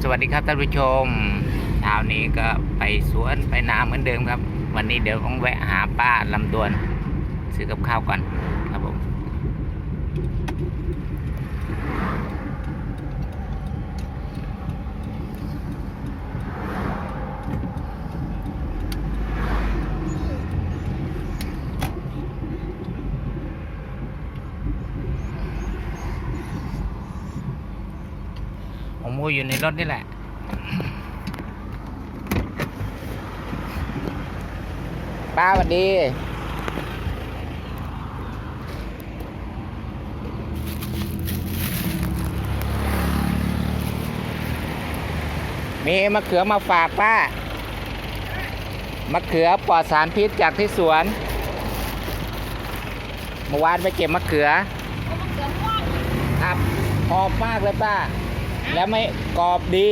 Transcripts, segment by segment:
สวัสดีครับท่านผู้ชมเช้านี้ก็ไปสวนไปนาเหมือนเดิมครับ วันนี้เดี๋ยวต้องแวะหาป้าลำดวน ซื้อกับข้าวก่อนครับผ มผมก็อยู่ในรถนี่แหละ ป้าสวัสดี มีมะเขือมาฝากป้ามะเขือปลอดสารพิษจากที่สวนเมื่อวานไปเก็บมะเขือครับหอมมากเลยป้า แล้วไม่กรอบดี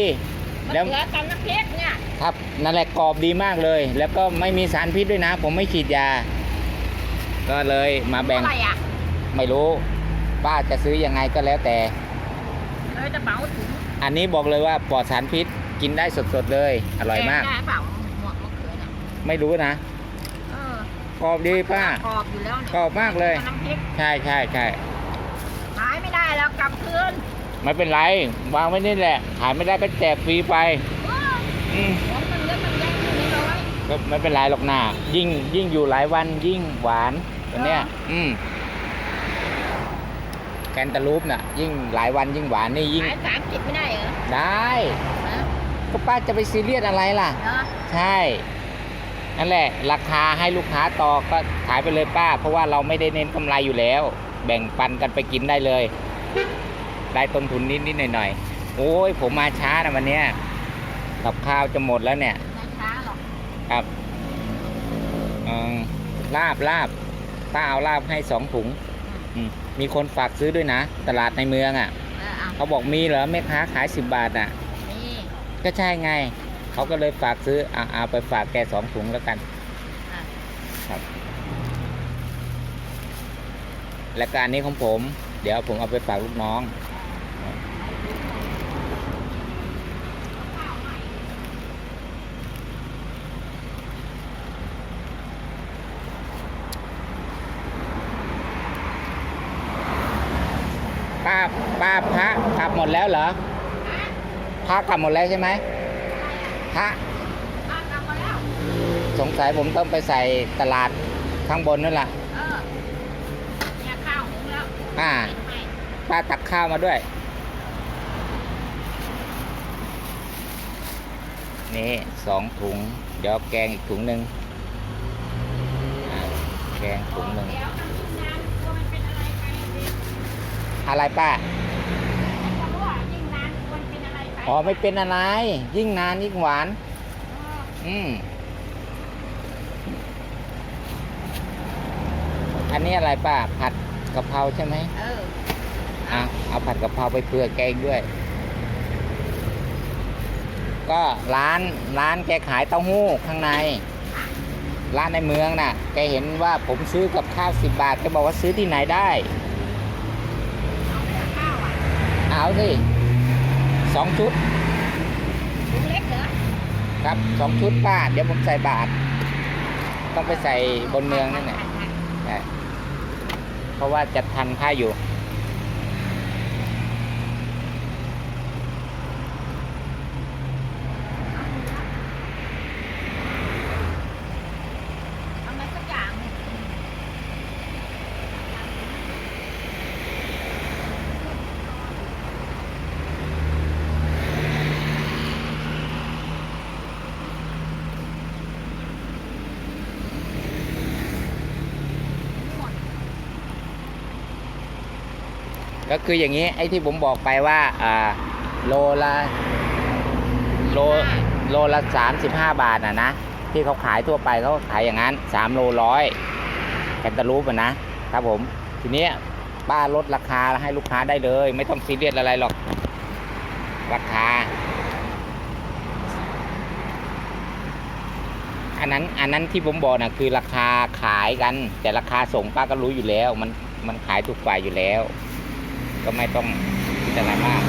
มะแล้วเขือกับน้ำพริกเนี่ยครับนั่นแหละกรอบดีมากเลย แล้วก็ไม่มีสารพิษด้วยนะ ผมไม่ฉีดยา ก็เลยมาแบ่งเท่าไหร่อะไม่รู้ ป้าจะซื้อยังไงก็แล้วแต่ เลยจะเป๋าถุงอันนี้บอกเลยว่าปลอดสารพิษกินได้สดๆเลยอร่อยมากแได้เปล่าหมวกมะเขือเนี่ยไม่รู้นะเออกรอบดีป้า กรอบอยู่แล้วเนี่ยกรอบมากเลยบน้ำพริกใช่ใช่ใช่ขายไม่ได้แล้วกลับคืน ไม่เป็นไร วางไว้นี่แหละ ขายไม่ได้ก็แจกฟรีไปเอออืมของมันเยอะมันแยะอยู่ในร้อยก็ไม่เป็นไรหรอกนะยิ่งยิ่งอยู่หลายวันยิ่งหวานตัวเนี้ย อืมแคนตาลูปน่ะ ยิ่งหลายวันยิ่งหวานนี่ยิ่งขายสามสิบไม่ได้เหรอได้ฮะก็ป้าจะไปซีเรียสอะไรล่ะเนาะใช่นั่นแหละ ราคาให้ลูกค้าต่อก็ขายไปเลยป้า เพราะว่าเราไม่ได้เน้นกำไรอยู่แล้ว แบ่งปันกันไปกินได้เลย ได้ต้นทุนนิดนิดหน่อยหน่อยๆโอ้ยผมมาช้านะวันเนี้ยกับข้าวจะหมดแล้วเนี่ยไม่ช้าหรอกครับเอิ่มลาบลาบป้าเอาลาบให้สองถุงอืมมีคนฝากซื้อด้วยนะ ตลาดในเมืองอะเออเอาเขาบอกมีเหรอแม่ค้าขายสิบบาทอะนี่ก็ใช่ไง เขาก็เลยฝากซื้ออะเอาไปฝากแกสองถุงแล้วกันอะครับและการนี้ของผม เดี๋ยวผมเอาไปฝากลูกน้อง ป้าป้าพระกลับหมดแล้วเหรอพระกลับหมดแล้วใช่ไหมพระป้ากลับมาแล้วสงสัยผมต้องไปใส่ตลาดข้างบนนั่นแหละเออเนี่ยข้าวหุงแล้วอ่าไม่ป้าตักข้าวมาด้วย นี่สองถุง เดี๋ยวแกงอีกถุงหนึ่งอ่าแกงถุงหนึ่งเดี๋ยวทำงานกลัวมันเป็นอะไรไปดิอะไรป้า ไม่รู้อะยิ่งนานกลัวมันเป็น อะไรไปอ๋อไม่เป็นอะไร ยิ่งนานยิ่งหวานเอออืมอันนี้อะไรป้าผัดกะเพราใช่ไหมเอออะเอาผัดกะเพราไปเผื่อแกงด้วย ก็ร้านร้านแกขายเต้าหู้ข้างใน ร้านในเมืองน่ะ แกเห็นว่าผมซื้อกับข้าวสิบบาทแกบอกว่าซื้อที่ไหนได้ เอาไปข้าวอะเอาสิ สองชุดถุงเล็กเหรอครับสองชุดป้าเดี๋ยวผมใส่บาท ต้องไปใส่บนเมืองนั่นแหละใช่เพราะว่าจะทันค่าอยู่ ทำไมสักอย่างเนี่ย ก็คืออย่างนี้ไอ้ที่ผมบอกไปว่าอ่าโลละโลโลละสามสิบห้าบาทอะนะที่เขาขายทั่วไปเขาขายอย่างนั้นสามโลร้อยแคนตาลูปอะนะครับผมทีเนี้ยป้าลดราคาให้ลูกค้าได้เลย ไม่ต้องซีเรียสอะไรหรอก ราคา อันนั้นอันนั้นที่ผมบอกนะคือราคาขายกัน แต่ราคาส่งป้าก็รู้อยู่แล้ว มันมันขายถูกฝ่ายอยู่แล้ว ก็ไม่ต้องพิจารณามาก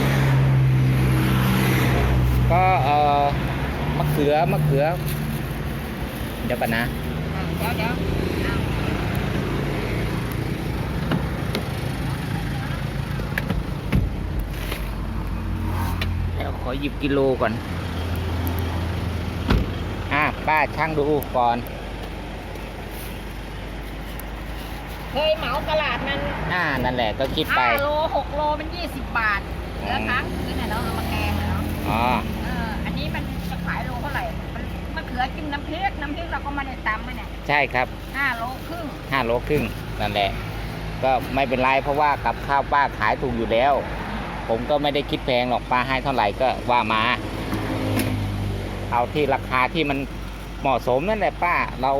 ขือมะเขือ เดี๋ยวก่อนนะเดี๋ยวเดี๋ยวเอาเดี๋ยวขอหยิบกิโลก่อน อะป้าช่างดูก่อน เคยเหมาตลาดมันอ่านั่นแหละก็คิดไป ห้าโลหกโลมันยี่สิบบาทเหลือครั้งคือเนี่ยเราเอามาแกงอะเนาะอ๋อเอออันนี้มันจะขายโลเท่าไหร่มันมะเขือจิ้มน้ำพริกน้ำพริกเราก็ไมาได้ตำมันเนี่ยใช่ครับห้าโลครึ่งห้าโลครึ่งนั่นแหละ ก็ไม่เป็นไรเพราะว่ากับข้าวป้าขายถูกอยู่แล้ว ผมก็ไม่ได้คิดแพงหรอกป้าให้เท่าไหร่ก็ว่ามา เอาที่ราคาที่มันเหมาะสมนั่นแหละป้า เรา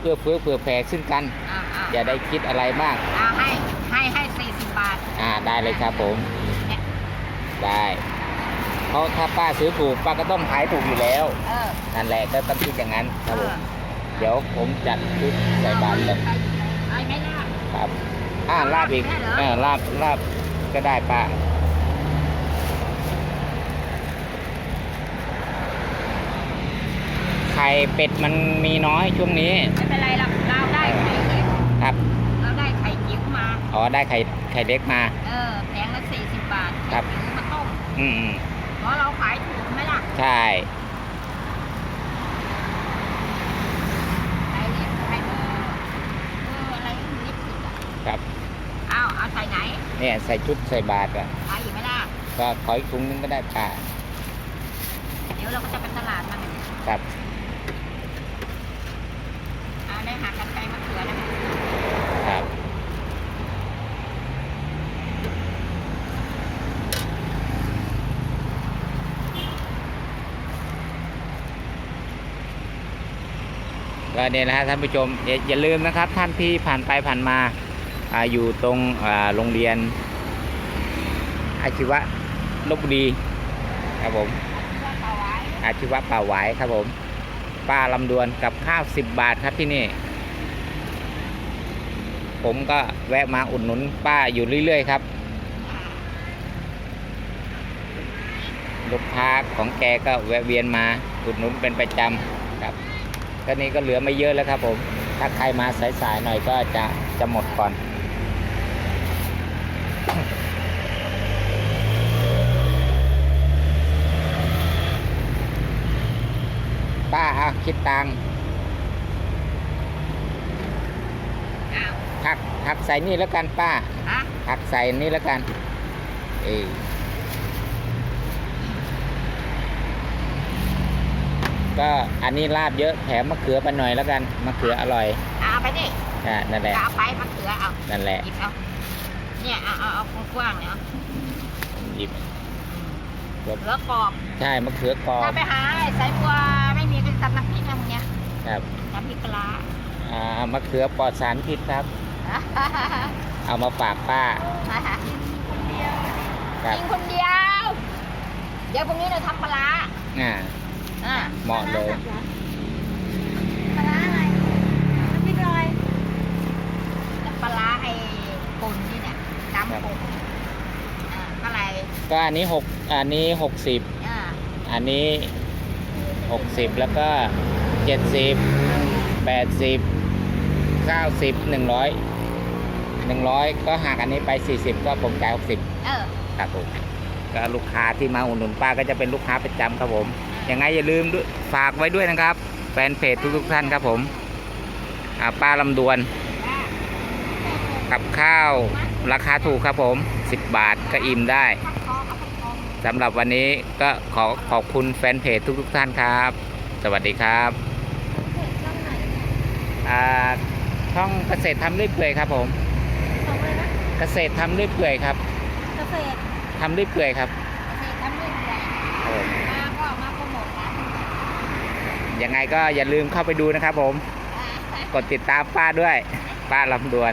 เอื้อเฟื้อเผื่อแผ่ซึ่งกันอ่าอ่า อย่าได้คิดอะไรมากเอาให้ให้ให้สี่สิบบาทอ่าได้เลยครับผม เนี่ยได้เพราะถ้าป้าซื้อถูกป้าก็ต้องขายถูกอยู่แล้วเออนั่นแหละก็ต้องคิดอย่างนั้นครับผมเออเดี๋ยวผมจัดชุดใส่บาตรเลยไอ้ไม่ล่ะ ครับ อ่าลาบอีกได้เหรอเออลาบลาบก็ได้ป้าไข่เป็ดมันมีน้อยช่วงนี้ ไม่เป็นไรหรอกเราได้ไข่เล็ก ครับเราได้ไข่จิ๋วมาอ๋อได้ไข่ไข่เล็กมา เออแผงละสี่สิบบาทครับ ไข่จิ๋วมาต้มอืมอืมเพราะเราขายถูกไหมล่ะใช่ ไข่เล็กไข่เบอร์เบอร์อะไรลิปติดอะครับ อ้าวเอาใส่ไหนเนี่ยใส่ชุดใส่บาตรอะใส่อยู่ไหมล่ะก็ขออีกถุงนึงก็ได้ป้าเดี๋ยวเราก็จะไปตลาดมันครับอ่าได้หักกันไกลมะเขือแล้ว ครับ ก็เนี่ยนะฮะท่านผู้ชมอย่าลืมนะครับ ท่านที่ผ่านไปผ่านมาออยู่ตรงโรงเรียน อาชีวะลบบุรีครับผมอาชีวะป่าหวายครับผมป้าลำดวนกับข้าว10บบาทครับที่นี่ ผมก็แวะมาอุดหนุนป้าอยู่เรื่อย ๆ ครับลูกค้าของแกก็แวะเวียนมาอุดหนุนเป็นประจำ ก็นี้ก็เหลือไม่เยอะแล้วครับผม ถ้าใครมาสายๆหน่อยก็จะจะหมดก่อนป้าเอาคิดตังค์อ้าวหักหักใส่นี่แล้วกันป้าฮะหักใส่นี่แล้วกัน เออ ก็อันนี้ลาบเยอะแถมมะเขือไปหน่อยแล้วกันมะเขืออร่อยเอาไปดิอ่านั่นแหละจะเอาไปมะเขือเอานั่นแหละหยิบเอาเนี่ยเอาเอาเอากว้างๆเนี่ยเอาหยิบเหลือกรอบใช่มะเขือกรอถ้าบไปหาไอ้สายบัวไม่มีก็ทำน้ำพริกนะมึงเนี่ยครับน้ำพริกปลาร้าอ่ามะเขือปลอดสารพิษครับ เอามาฝากป้าครับกินคนเดียว เดี๋ยวพรุ่งนี้เราทำปลาร้าอ่า อ่าเหมาะเลย ปลาร้าอะไรน้ำพริกลอยปลาร้าไอ้ป่นนี่เนี่ยดำป่นอ่าเท่าไหร่ก็อันนี้หกอันนี้หกสิบอ่าอันนี้หกสิบแล้วก็เจ็ดสิบแปดสิบเก้าสิบหนึ่งร้อยหนึ่งร้อยก็หักอันนี้ไปสี่สิบก็ผมจ่ายหกสิบเออ ครับผมก็ลูกค้าที่มาอุดหนุนป้าก็จะเป็นลูกค้าประจำครับผม ยังไงอย่าลืมด้วยฝากไว้ด้วยนะครับ แฟนเพจทุกๆท่านครับผมอ่าป้าลำดวน กับข้าวราคาถูกครับผม 10 บาทก็อิ่มได้พักคอครับพักคอสำหรับวันนี้ก็ขอขอบคุณแฟนเพจทุกๆท่านครับ สวัสดีครับอ่าช่องเกษตรทำเรื่อยเปื่อยครับผมส่งเลยนะเกษตรทำเรื่อยเปื่อยครับเกษตรทำเรื่อยเปื่อยครับเกษตรทำเรื่องใหญ่ครับผม มาก็มาโปรโมทร้าน ยังไงก็อย่าลืมเข้าไปดูนะครับผม กดติดตามป้าด้วย ป้าลำดวน